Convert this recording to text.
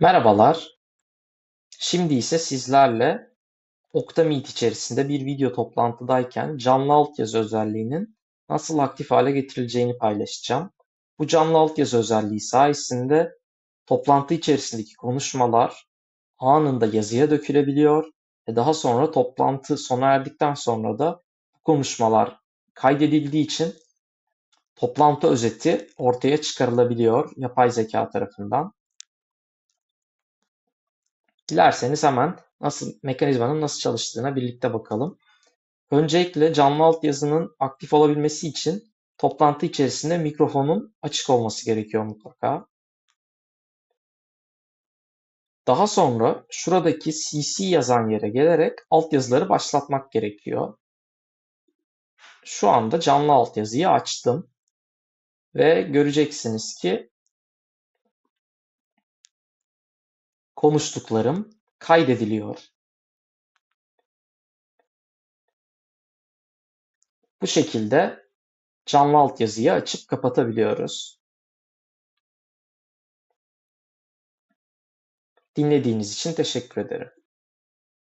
Merhabalar. Şimdi ise sizlerle Oktameet içerisinde bir video toplantıdayken canlı altyazı özelliğinin nasıl aktif hale getirileceğini paylaşacağım. Bu canlı altyazı özelliği sayesinde toplantı içerisindeki konuşmalar anında yazıya dökülebiliyor ve daha sonra toplantı sona erdikten sonra da bu konuşmalar kaydedildiği için toplantı özeti ortaya çıkarılabiliyor yapay zeka tarafından. Dilerseniz hemen nasıl mekanizmanın nasıl çalıştığına birlikte bakalım. Öncelikle canlı altyazının aktif olabilmesi için toplantı içerisinde mikrofonun açık olması gerekiyor mutlaka. Daha sonra şuradaki CC yazan yere gelerek altyazıları başlatmak gerekiyor. Şu anda canlı altyazıyı açtım ve göreceksiniz ki konuştuklarım kaydediliyor. Bu şekilde canlı altyazıyı açıp kapatabiliyoruz. Dinlediğiniz için teşekkür ederim.